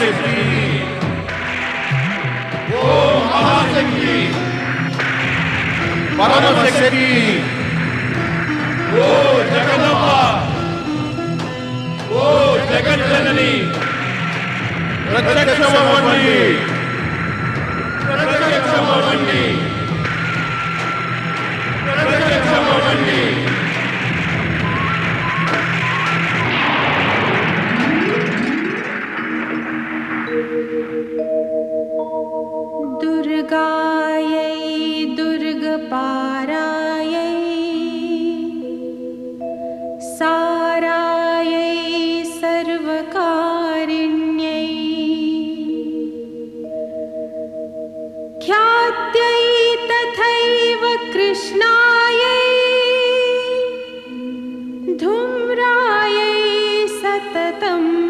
Oh, Om Amaseki. Paramamaseki. Oh Jagannatha. Oh Jagat Janani. ప్రత్యక్షమవండి ప్రత్యక్షమవండి सतम्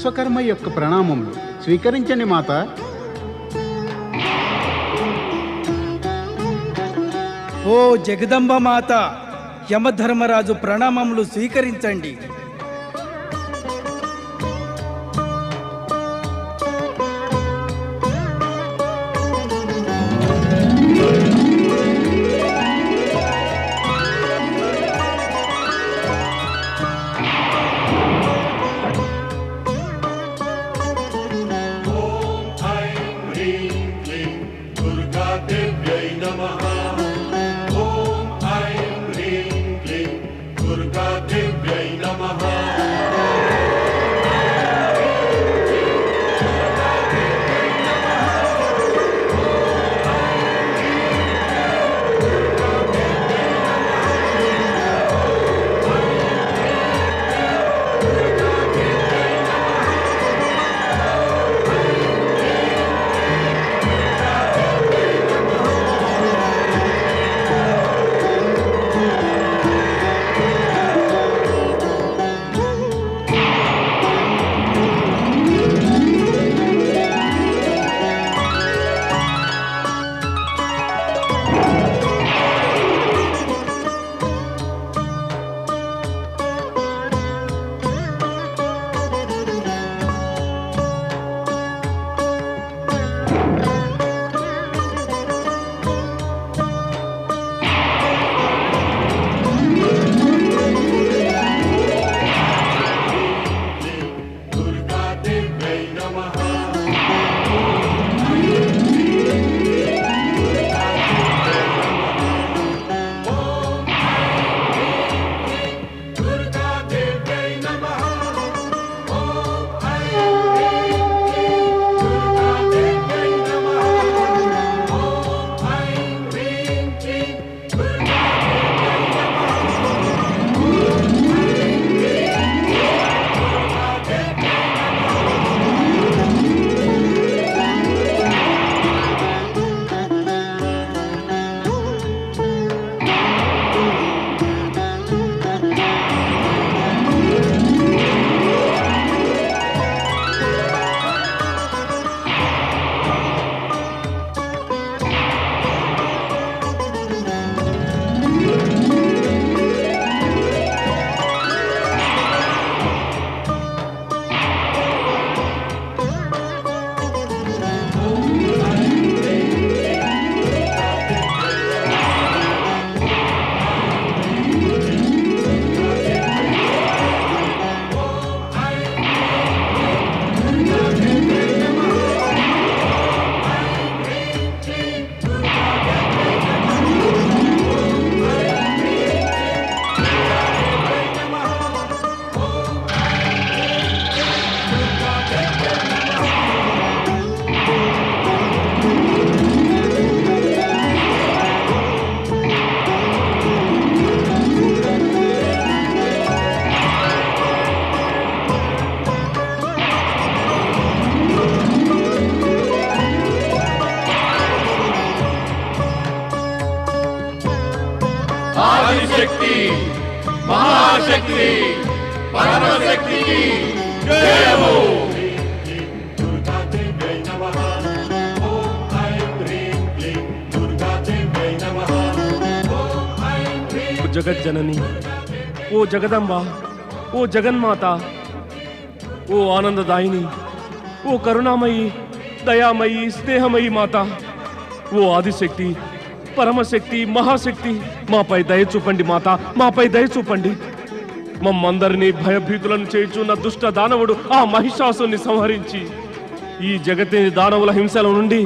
Vishwakarma యొక్క ప్రణామములు. స్వీకరించండి మాత. ఓ జగదంబ మాత యమధర్మరాజు ప్రణామములు స్వీకరించండి. జగజ్జనని ఓ జగదంబ ఓ జగన్మాత ఓ ఆనందదాయిని ఓ కరుణామయి దయామయి స్నేహమయి మాత ఓ ఆదిశక్తి పరమశక్తి మహాశక్తి మాపై దయ చూపండి మాత మాపై దయ చూపండి. మమ్మందరినీ భయభీతులను చేయుచున్న దుష్ట దానవుడు ఆ మహిషాసుని సంహరించి ఈ జగతిని దానవుల హింసల నుండి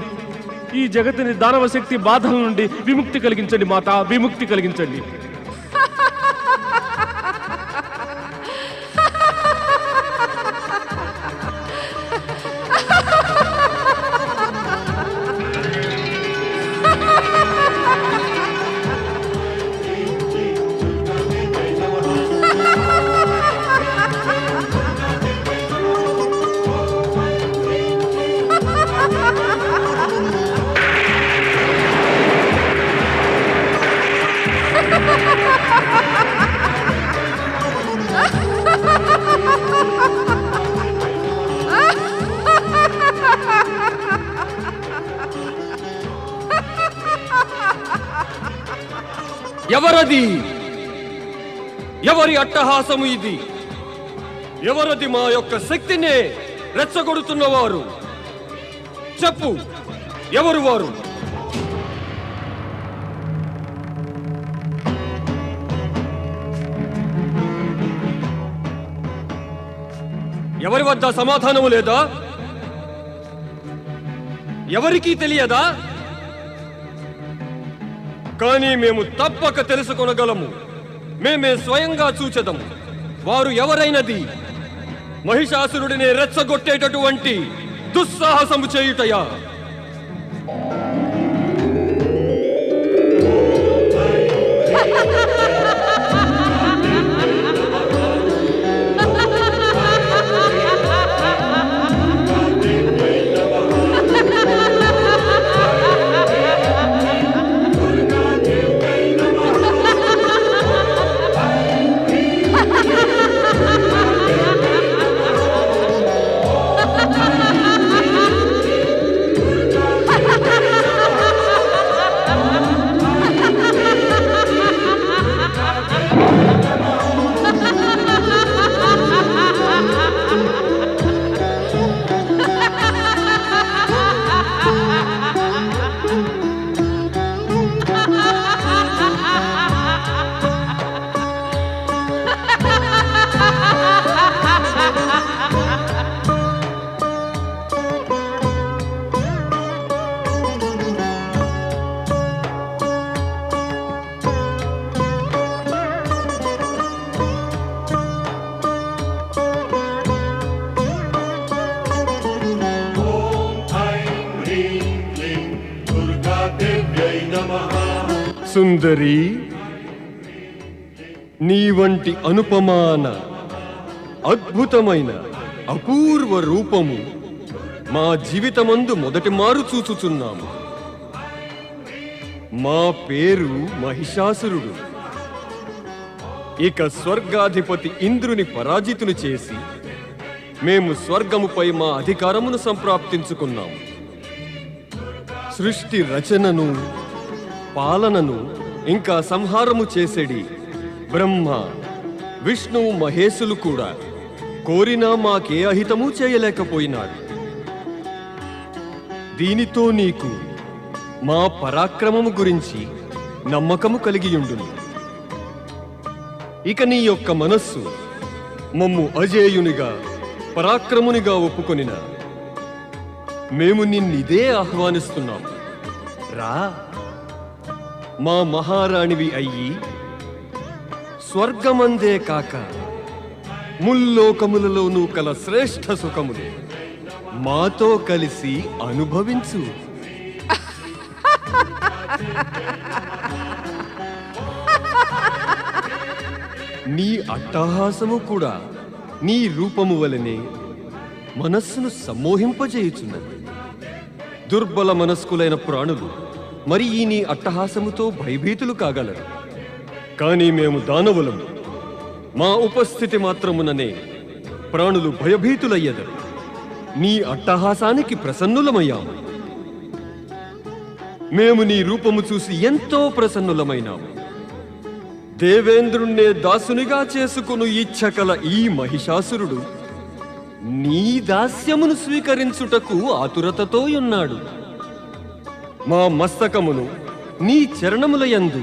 ఈ జగతిని దానవ శక్తి బాధల నుండి విముక్తి కలిగించండి మాత విముక్తి కలిగించండి. ఎవరది? ఎవరి అట్టహాసము ఇది? ఎవరది మా యొక్క శక్తినే రెచ్చగొడుతున్నవారు? చెప్పు ఎవరు వారు? ఎవరి వద్ద సమాధానము లేదా? ఎవరికీ తెలియదా? కానీ మేము తప్పక తెలుసుకొనగలము. మేమే స్వయంగా చూచెదము. వారు ఎవరైనది? మహిషాసురుడిని రెచ్చగొట్టేటటువంటి దుస్సాహసము చేయుటయా? సుందరి నీ వంటి అనుపమాన అద్భుతమైన అపూర్వ రూపము మా జీవితమందు మొదటి మారు చూచుచున్నాము. మా పేరు మహిషాసురుడు. ఇక స్వర్గాధిపతి ఇంద్రుని పరాజితులు చేసి మేము స్వర్గముపై మా అధికారమును సంప్రాప్తించుకున్నాము. సృష్టి రచనను పాలనను ఇంకా సంహారము చేసేడి. బ్రహ్మ విష్ణు మహేశులు కూడా కోరినా మాకే అహితము చేయలేకపోయినారు. దీనితో నీకు మా పరాక్రమము గురించి నమ్మకము కలిగియుండును. ఇక నీ యొక్క మనస్సు మమ్ము అజేయునిగా పరాక్రమునిగా ఒప్పుకొనిన. మేము నిన్నిదే ఆహ్వానిస్తున్నాం రా. మా మహారాణివి అయ్యి స్వర్గమందే కాక ముల్లోకములలోనూ కల శ్రేష్ఠ సుఖములు. మాతో కలిసి అనుభవించు. నీ అట్టహాసము కూడా నీ రూపము వలనే మనస్సును సమ్మోహింపజేయుచున్నది దుర్బల మనస్కులైన ప్రాణులు మరి ఈ నీ అట్టహాసముతో భయభీతులు కాగలరు. కానీ మేము దానవులం మా ఉపస్థితి మాత్రముననే ప్రాణులు భయభీతులయ్యదరు. నీ అట్టహాసానికి ప్రసన్నులమయ్యాము. మేము నీ రూపము చూసి ఎంతో ప్రసన్నులమైనాము. దేవేంద్రుణ్ణే దాసునిగా చేసుకును ఇచ్చకల ఈ మహిషాసురుడు. నీ దాస్యమును స్వీకరించుటకు ఆతురతతో ఉన్నాడు. మా మస్తకమును నీ చరణములయందు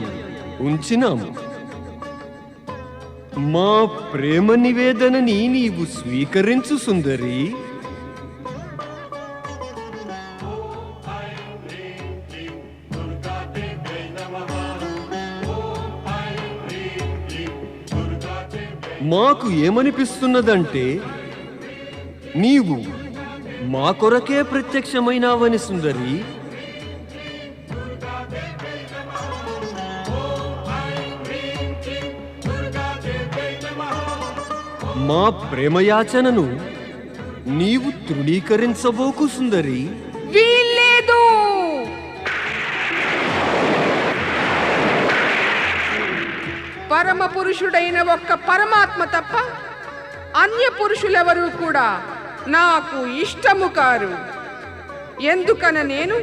ఉంచినాము. మా ప్రేమ నివేదనని నీవు స్వీకరించు సుందరి. మాకు ఏమనిపిస్తున్నదంటే నీవు మా కొరకే ప్రత్యక్షమైనావని సుందరి. మా ప్రేమయాచనను నీవు తృణీకరించబోకు సుందరి. వీల్లేదు! పరమ పురుషుడైన ఒక్క పరమాత్మ తప్ప అన్య పురుషులెవరూ కూడా నాకు ఇష్టము కారు. ఎందుకన నేను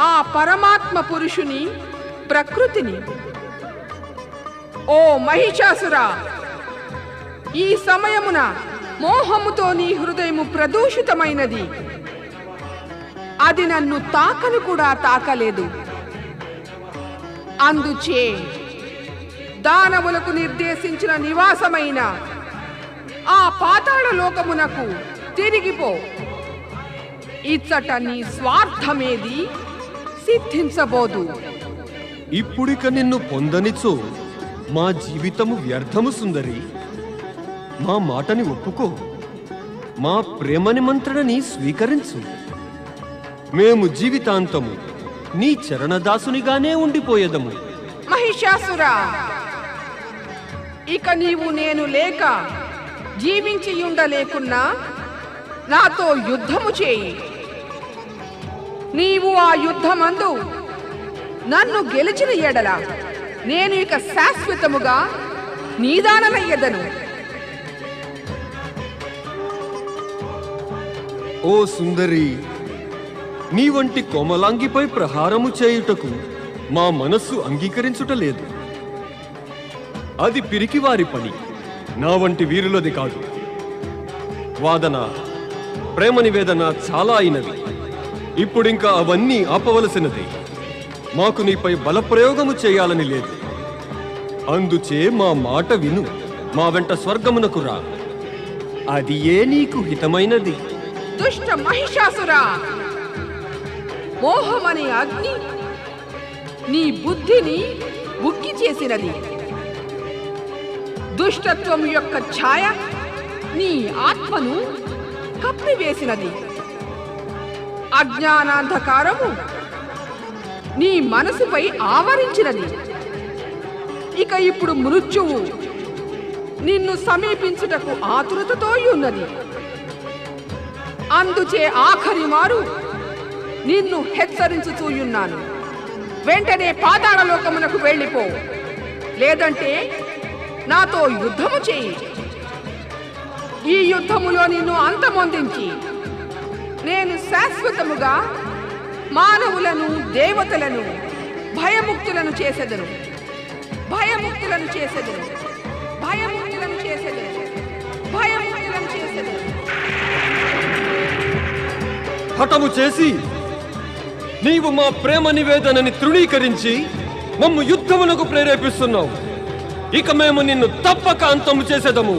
ఆ పరమాత్మ పురుషుని ప్రకృతిని. ఓ మహిషాసురా! ఈ సమయమున మోహముతో నీ హృదయము ప్రదూషితమైనది. అది నన్ను తాకను కూడా తాకలేదు. అందుచే దానవులకు నిర్దేశించిన నివాసమైన ఆ పాతాళ లోకమునకు తిరిగిపో. ఇచ్చట నీ స్వార్థమేది? సిద్ధించబోదు. ఇప్పుడిక నిన్ను పొందనిచో మా జీవితము వ్యర్థము సుందరి. మా మాటని ఒప్పుకో. మా ప్రేమ నిమంత్రణని స్వీకరించు. మేము జీవితాంతము నీ చరణదాసునిగానే ఉండిపోయేదము. మహిషాసురా ఇక నీవు నేను లేక జీవించి ఉండలేకున్నా నాతో యుద్ధము చేయి. నీవు ఆ యుద్ధమందు నన్ను గెలిచిన ఎడల నేను ఇక శాశ్వతముగా నీదానమయ్యదను. ఓ సుందరి నీ వంటి కోమలాంగిపై ప్రహారము చేయుటకు మా మనస్సు అంగీకరించుట లేదు. అది పిరికివారి పని నా వంటి వీరులది కాదు. వాదన ప్రేమ నివేదన చాలా అయినది ఇప్పుడింకా అవన్నీ ఆపవలసినది. మాకు నీపై బలప్రయోగము చేయాలని లేదు. అందుచే మా మాట విను మా వెంట స్వర్గమునకు రా. అది ఏ నీకు హితమైనది. దుష్ట మహిషాసురా. మోహమనే అగ్ని నీ బుద్ధిని ఉక్కి చేసినది. దుష్టత్వం యొక్క ఛాయ నీ ఆత్మను కప్పివేసినది. అజ్ఞానాంధకారము నీ మనసుపై ఆవరించినది. ఇక ఇప్పుడు మృత్యువు నిన్ను సమీపించుటకు ఆతురతతో ఉన్నది. అందుచే ఆఖరి మారు నిన్ను హెచ్చరించుతూయున్నాను వెంటనే పాతాళ లోకమునకు వెళ్ళిపో. లేదంటే నాతో యుద్ధము చేయి. ఈ యుద్ధములో నిన్ను అంతమొందించి నేను శాశ్వతముగా మానవులను దేవతలను భయముక్తులను చేసెదను. భయముక్తులను చేసెదను. భయముక్తులను చేసెదను. హఠము చేసి నీవు మా ప్రేమ నివేదనని తృణీకరించి మమ్ము యుద్ధమునకు ప్రేరేపిస్తున్నావు. ఇక మేము నిన్ను తప్పక అంతము చేసేదము.